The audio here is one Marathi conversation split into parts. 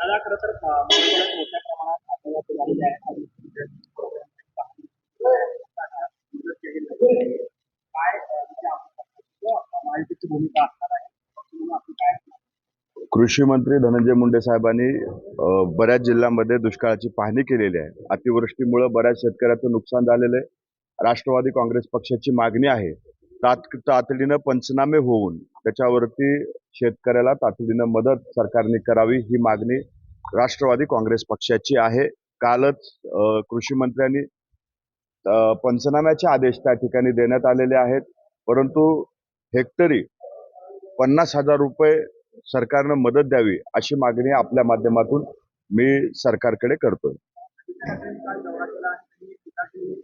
दादा खरं तर मोठ्या प्रमाणात आत्महत्या झालेल्या आहेत काय भूमिका असणार आहे? कृषी मंत्री धनंजय मुंडे साहेबांनी बऱ्याच जिल्ह्यांमध्ये दुष्काळाची पाहणी केलेली आहे. अतिवृष्टीमुळे बऱ्याच शेतकऱ्याचं नुकसान झालेलं आहे. राष्ट्रवादी काँग्रेस पक्षाची मागणी आहे. तात तातडीनं पंचनामे होऊन त्याच्यावरती शेतकऱ्याला तातडीनं मदत सरकारने करावी ही मागणी राष्ट्रवादी काँग्रेस पक्षाची आहे. कालच कृषी मंत्र्यांनी पंचनाम्याचे आदेश त्या ठिकाणी देण्यात आलेले आहेत. परंतु हेक्टरी पन्नास हजार रुपये सरकारनं मदत द्यावी अशी मागणी आपल्या माध्यमातून मी सरकारकडे करतोय काल दौरा केला आणि त्यांनी टीका केली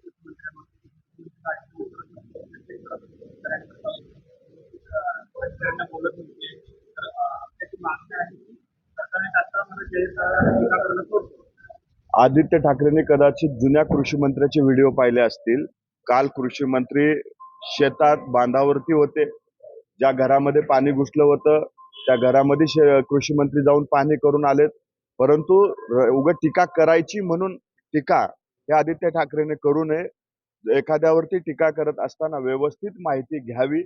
शेतकऱ्यांना बोलत होते. तर त्याची मागणी आहे की सरकारने आदित्य ठाकरेंनी कदाचित जुन्या कृषी मंत्र्याचे व्हिडिओ पाहिले असतील. काल कृषी मंत्री शेतात बांधावरती होते. ज्या घरामध्ये पाणी घुसलं होतं त्या घरामध्ये कृषी मंत्री जाऊन पाहणी करून आलेत. परंतु उग टीका करायची म्हणून टीका हे आदित्य ठाकरेने करू नये. एखाद्यावरती टीका करत असताना व्यवस्थित माहिती घ्यावी.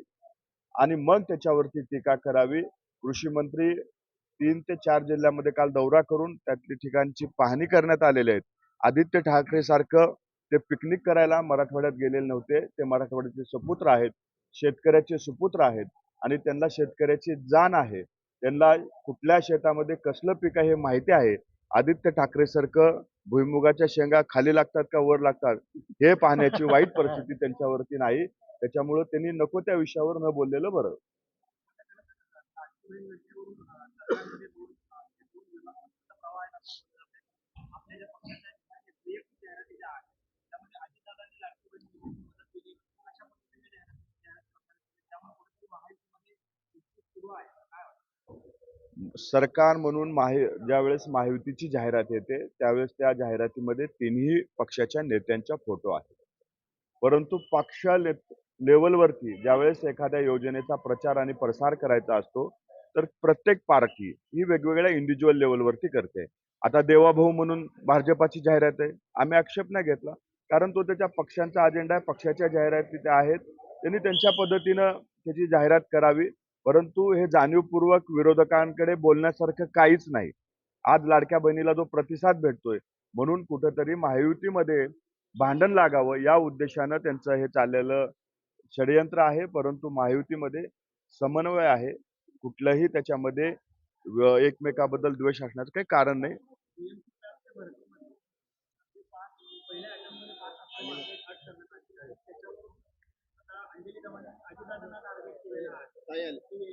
आणि मग त्याच्यावरती टीका करावी. कृषी मंत्री तीन ते चार जिल्ह्यामध्ये काल दौरा करून त्यातली ठिकाणची पाहणी करण्यात आलेली आहेत. आदित्य ठाकरे सारखं ते पिकनिक करायला मराठवाड्यात गेलेले नव्हते. ते मराठवाड्याचे सुपुत्र आहेत. शेतकऱ्याचे सुपुत्र आहेत. आणि त्यांना शेतकऱ्याची जाण आहे. त्यांना कुठल्या शेतामध्ये कसलं पीक आहे हे माहिती आहे. आदित्य ठाकरे सारखं भुईमुगाच्या शेंगा खाली लागतात का वर लागतात हे पाहण्याची वाईट परिस्थिती त्यांच्यावरती नाही. त्याच्यामुळं त्यांनी नको त्या विषयावर न बोललेलं बरं. आपल्या सरकार म्हणून माहि ज्यावेळेस महायुतीची जाहिरात येते त्यावेळेस त्या जाहिरातीमध्ये तिन्ही पक्षाच्या नेत्यांच्या फोटो आहेत. परंतु पक्ष ले लेवलवरती ज्यावेळेस एखाद्या योजनेचा प्रचार आणि प्रसार करायचा असतो तर प्रत्येक पार्टी ही वेगवेगळ्या इंडिव्हिज्युअल लेवलवरती करते. आता देवाभाऊ म्हणून भाजपाची जाहिरात आहे आम्ही आक्षेप नाही घेतला. कारण तो त्याच्या पक्षांचा अजेंडा आहे पक्षाच्या जाहिराती त्या आहेत. त्यांनी त्यांच्या पद्धतीनं त्याची जाहिरात करावी. परंतु हे जाणीवपूर्वक विरोधकांकडे बोलण्यासारखं काहीच नाही. आज लाडक्या बहिणीला जो प्रतिसाद भेटतोय म्हणून कुठंतरी महायुतीमध्ये भांडण लागावं या उद्देशानं त्यांचं हे चाललेलं षडयंत्र आहे परंतु महायुतीमध्ये समन्वय आहे. कुठलंही त्याच्यामध्ये एकमेकाबद्दल द्वेष असण्याचं काही कारण नाही पहिल्या अटेम्प्टमध्ये पाच असताना एक अट करण्यात आली आहे. त्याच्यावरून आता अंजली दमाने अजितदादांना टार्गेट केलेलं आहे की तुम्ही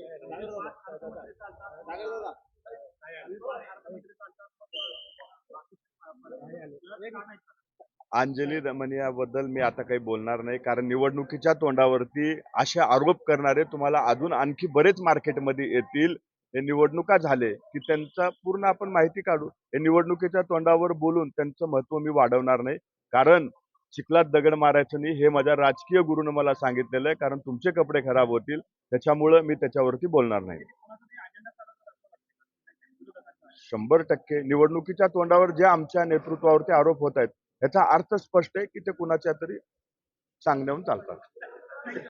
पाच अर्थमंत्री चालतात तुम्ही पाच अर्थमंत्री चालतात मग पाकिस्तान परत का नाही चालत? अंजली रमणिया बद्दल मी आता काही बोलणार नाही कारण निवडणुकीच्या तोंडावरती असे आरोप करणारे तुम्हाला अजून आणखी बरेच मार्केटमध्ये येतील. हे निवडणुका झाले की त्यांचा पूर्ण आपण माहिती काढू. हे निवडणुकीच्या तोंडावर बोलून त्यांचं महत्त्व मी वाढवणार नाही. कारण चिखलात दगड मारायचं नाही हे माझ्या राजकीय गुरुनं मला सांगितलेलं आहे. कारण तुमचे कपडे खराब होतील त्याच्यामुळं मी त्याच्यावरती बोलणार नाही. शंभर टक्के निवडणुकीच्या तोंडावर जे आमच्या नेतृत्वावरती आरोप होत आहेत याचा अर्थ स्पष्ट आहे की ते कुणाच्या तरी सांगण्याहून चालतात.